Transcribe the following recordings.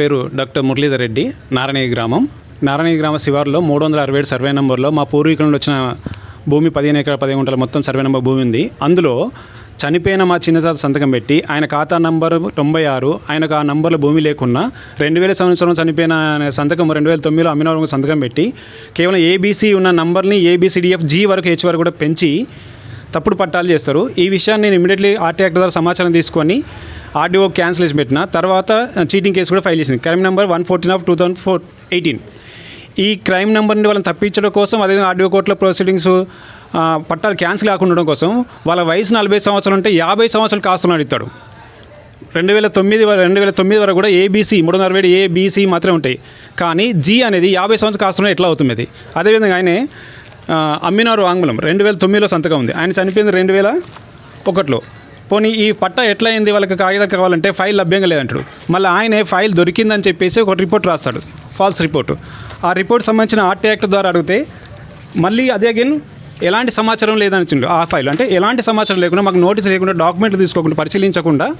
పేరు డాక్టర్ మురళీధర్ రెడ్డి నారాయణ గ్రామం. నారాయణ గ్రామ శివారులో మూడు వందల అరవై ఏడు సర్వే నెంబర్లో మా పూర్వీకుల నుండి వచ్చిన భూమి పదిహేను ఎకరాల పదిహేను గుంటల మొత్తం సర్వే నెంబర్ భూమి ఉంది. అందులో చనిపోయిన మా చిన్నతాత సంతకం పెట్టి ఆయన ఖాతా నంబరు తొంభై ఆరు ఆయనకు ఆ నంబర్లో భూమి లేకున్నా రెండు వేల సంవత్సరం చనిపోయిన ఆయన సంతకం రెండు వేల తొమ్మిదిలో అమ్మిన సంతకం పెట్టి కేవలం ఏబీసీ ఉన్న నంబర్ని ఏబీసీడీఎఫ్ జీ వరకు హెచ్ వరకు కూడా పెంచి తప్పుడు పట్టాలు చేస్తారు. ఈ విషయాన్ని నేను ఇమీడియట్లీ ఆర్టీ యాక్ట్ ద్వారా సమాచారం తీసుకొని ఆర్డీఓ క్యాన్సిల్ చేసి పెట్టిన. తర్వాత చీటింగ్ కేసు కూడా ఫైల్ చేసింది. Crime number one fourteen of two thousand four eighteen. ఈ క్రైమ్ నెంబర్ని వాళ్ళని తప్పించడం కోసం అదేవిధంగా ఆర్డీఓ కోర్టులో ప్రొసీడింగ్స్ పట్టాలు క్యాన్సిల్ కాకుండా ఉండడం కోసం వాళ్ళ వయసు నలభై సంవత్సరాలు ఉంటే యాభై సంవత్సరాలు కాస్తున్నాడు ఇస్తాడు రెండు వేల తొమ్మిది రెండు వేల తొమ్మిది వరకు కూడా ఏబీసీ మూడు వందల ఏబీసీ మాత్రమే ఉంటాయి. కానీ జీ అనేది యాభై సంవత్సరాలు కాస్తున్నా ఎట్లా అవుతుంది అది అదేవిధంగా ఆయనే అమ్మినారు ఆంగ్లం. రెండు వేల తొమ్మిదిలో సంతకం ఉంది. ఆయన చనిపోయింది రెండు వేల ఒకటిలో. పోనీ ఈ పట్ట ఎట్లా అయింది వాళ్ళకి కాగితం కావాలంటే ఫైల్ లభ్యంగా లేదంటాడు. మళ్ళీ ఆయనే ఫైల్ దొరికిందని చెప్పేసి ఒక రిపోర్ట్ రాస్తాడు. False report. ఆ రిపోర్ట్ సంబంధించిన ఆర్టీ యాక్ట్ ద్వారా అడిగితే మళ్ళీ అదే అగైన్ ఎలాంటి సమాచారం లేదని ఆ ఫైల్. అంటే ఎలాంటి సమాచారం లేకుండా మాకు నోటీస్ లేకుండా డాక్యుమెంట్లు తీసుకోకుండా పరిశీలించకుండా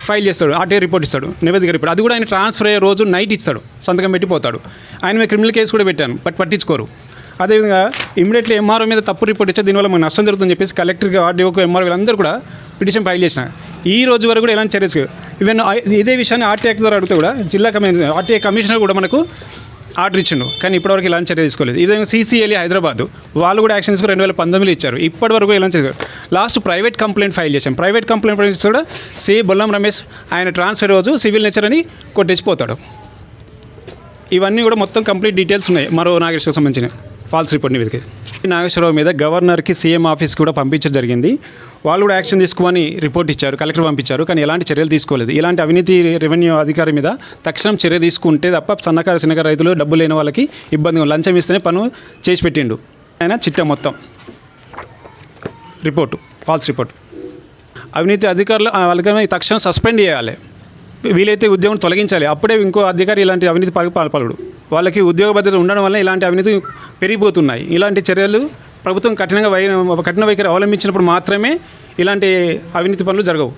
ఫైల్ చేస్తాడు. ఆర్టీఐ రిపోర్ట్ ఇస్తాడు. నివేదిక రిపోర్ట్. అది కూడా ఆయన ట్రాన్స్ఫర్ అయ్యే రోజు నైట్ ఇస్తాడు. సంతకం పెట్టిపోతాడు. ఆయన మీద క్రిమినల్ కేసు కూడా పెట్టాను బట్ పట్టించుకోరు. అదేవిధంగా ఇమీడియట్లీ ఎంఆర్ఓ మీద తప్పు రిపోర్ట్ ఇచ్చే దీనివల్ల మనకు నష్టం జరుగుతుందని చెప్పేసి కలెక్టర్కి ఆర్డీఓకు ఎంఆర్ఓ వీళ్ళందరూ కూడా పిటిషన్ ఫైల్ చేసిన ఈ రోజు వరకు కూడా ఎలాంటి చర్యలు ఈవెన్ ఇదే విషయాన్ని ఆర్టీఐ ద్వారా అడిగితే కూడా జిల్లా కమి ఆర్టీఐ కమిషనర్ కూడా మనకు ఆర్డర్ ఇచ్చిండు. కానీ ఇప్పటివరకు ఇలాంటి చర్య తీసుకోలేదు. ఇదే సీసీఎల్ఈ హైదరాబాద్ వాళ్ళు కూడా యాక్షన్స్ కూడా రెండు వేల పంతొమ్మిదిలో ఇచ్చారు. ఇప్పటివరకు ఇలాంటి చర్య లాస్ట్ ప్రైవేట్ కంప్లైంట్ ఫైల్ చేశాం. ప్రైవేట్ కంప్లైంట్ ఫైల్ చేసి కూడా సి బొల్లం రమేష్ ఆయన ట్రాన్స్ఫర్ రోజు సివిల్ నేచర్ అని కొట్టేసిపోతాడు ఇవన్నీ కూడా మొత్తం కంప్లీట్ డీటెయిల్స్ ఉన్నాయి. మరో నాగేశ్వరకు సంబంధించినవి. ఫాల్స్ రిపోర్ట్ నివేదిక నాగేశ్వరరావు మీద గవర్నర్కి సీఎం ఆఫీస్కి కూడా పంపించడం జరిగింది. వాళ్ళు కూడా యాక్షన్ తీసుకొని రిపోర్ట్ ఇచ్చారు కలెక్టర్ పంపించారు కానీ ఎలాంటి చర్యలు తీసుకోలేదు. ఇలాంటి అవినీతి రెవెన్యూ అధికారి మీద తక్షణం చర్య తీసుకుంటే తప్ప సన్నకారు చిన్నకారు రైతులు డబ్బు లేని వాళ్ళకి ఇబ్బంది లంచం ఇస్తేనే పను చేసి పెట్టిండు. ఆయన చిట్ట మొత్తం. Report false report. అవినీతి అధికారులు ఆ వాళ్ళకి తక్షణం సస్పెండ్ చేయాలి. వీలైతే ఉద్యోగం తొలగించాలి. అప్పుడే ఇంకో అధికారి ఇలాంటి అవినీతి పలు వాళ్ళకి ఉద్యోగ భద్రత ఉండడం వల్ల ఇలాంటి అవినీతి పెరిగిపోతున్నాయి. ఇలాంటి చర్యలు ప్రభుత్వం కఠినంగా వై కఠిన వైఖరి అవలంబించినప్పుడు మాత్రమే ఇలాంటి అవినీతి పనులు జరగవు.